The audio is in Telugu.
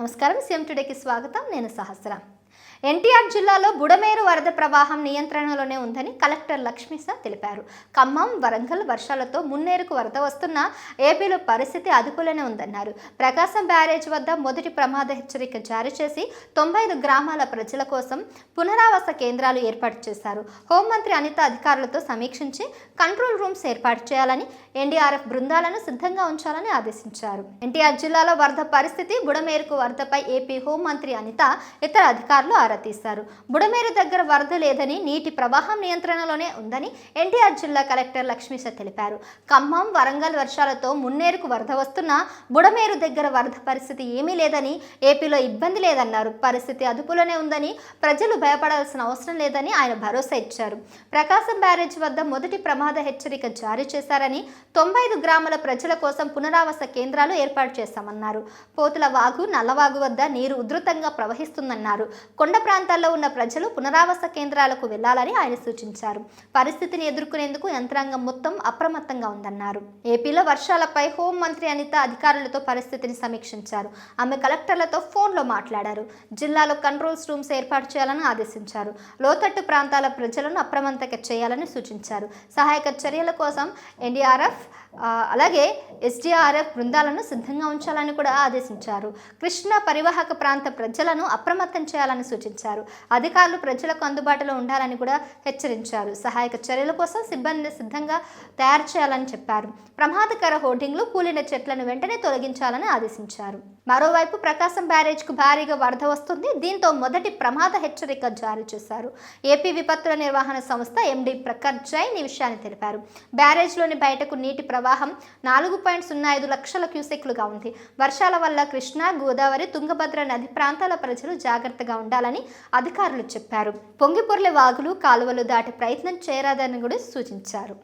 నమస్కారం. సీఎం టుడేకి స్వాగతం. నేను సహస్ర. ఎన్టీఆర్ జిల్లాలో బుడమేరు వరద ప్రవాహం నియంత్రణలోనే ఉందని కలెక్టర్ లక్ష్మీసా తెలిపారు. ఖమ్మం వరంగల్ వర్షాలతో మున్నేరుకు వరద వస్తున్న ఏపీలో పరిస్థితి అదుపులోనే ఉందన్నారు. ప్రకాశం బ్యారేజ్ వద్ద మొదటి ప్రమాద హెచ్చరిక జారీ చేసి తొంభై ఐదు గ్రామాల ప్రజల కోసం పునరావాస కేంద్రాలు ఏర్పాటు చేశారు. హోంమంత్రి అనిత అధికారులతో సమీక్షించి కంట్రోల్ రూమ్స్ ఏర్పాటు చేయాలని ఎన్డీఆర్ఎఫ్ బృందాలను సిద్ధంగా ఉంచాలని ఆదేశించారు. ఎన్టీఆర్ జిల్లాలో వరద పరిస్థితి బుడమేరుకు వరదపై ఏపీ హోంమంత్రి అనిత ఇతర అధికారులు ఆరా తీశారు. బుడమేరు దగ్గర వరద లేదని నీటి ప్రవాహం నియంత్రణలోనే ఉందని ఎన్టీఆర్ జిల్లా కలెక్టర్ లక్ష్మీశ తెలిపారు. ఖమ్మం వరంగల్ వర్షాలతో మున్నేరుకు వరద వస్తున్నా బుడమేరు దగ్గర వరద పరిస్థితి ఏమీ లేదని ఏపీలో ఇబ్బంది లేదన్నారు. పరిస్థితి అదుపులోనే ఉందని ప్రజలు భయపడాల్సిన అవసరం లేదని ఆయన భరోసా ఇచ్చారు. ప్రకాశం బ్యారేజ్ వద్ద మొదటి ప్రమాద హెచ్చరిక జారీ చేశారని తొంభై ఐదు గ్రామాల ప్రజల కోసం పునరావాస కేంద్రాలు ఏర్పాటు చేశామన్నారు. పోతుల వాగు నల్లవాగు వద్ద నీరు ఉధృతంగా ప్రవహిస్తుందన్నారు. కొండ ప్రాంతాల్లో ఉన్న ప్రజలు పునరావాస కేంద్రాలకు వెళ్ళాలని ఆయన సూచించారు. పరిస్థితిని ఎదుర్కొనేందుకు యంత్రాంగం మొత్తం అప్రమత్తంగా ఉందన్నారు. ఏపీలో వర్షాలపై హోం మంత్రి అనిత అధికారులతో పరిస్థితిని సమీక్షించారు. ఆమె కలెక్టర్లతో ఫోన్లో మాట్లాడారు. జిల్లాలో కంట్రోల్స్ రూమ్స్ ఏర్పాటు చేయాలని ఆదేశించారు. లోతట్టు ప్రాంతాల ప్రజలను అప్రమత్తంగా చేయాలని సూచించారు. సహాయక చర్యల కోసం ఎన్డీఆర్ఎఫ్ అలాగే ఎస్డీఆర్ఎఫ్ బృందాలను సిద్ధంగా ఉంచాలని కూడా ఆదేశించారు. కృష్ణా పరివాహక ప్రాంత ప్రజలను అప్రమత్తం చేయాలని సూచించారు. అధికారులు ప్రజలకు అందుబాటులో ఉండాలని కూడా హెచ్చరించారు. సహాయక చర్యల కోసం సిబ్బందిని సిద్ధంగా తయారు చేయాలని చెప్పారు. ప్రమాదకర హోర్డింగ్లు కూలిన చెట్లను వెంటనే తొలగించాలని ఆదేశించారు. మరోవైపు ప్రకాశం బ్యారేజ్కు భారీగా వరద వస్తుంది. దీంతో మొదటి ప్రమాద హెచ్చరిక జారీ చేశారు. ఏపీ విపత్తుల నిర్వహణ సంస్థ ఎండీ ప్రకాష్ జైన్ ఈ విషయాన్ని తెలిపారు. బ్యారేజ్లోని బయటకు నీటి ప్రవాహం నాలుగు పాయింట్ సున్నా ఐదు లక్షల క్యూసెక్లుగా ఉంది. వర్షాల వల్ల కృష్ణా గోదావరి తుంగభద్ర నది ప్రాంతాల ప్రజలు జాగ్రత్తగా ఉండాలని అధికారులు చెప్పారు. పొంగిపొర్లె వాగులు కాలువలు దాటే ప్రయత్నం చేయరాదని కూడా సూచించారు.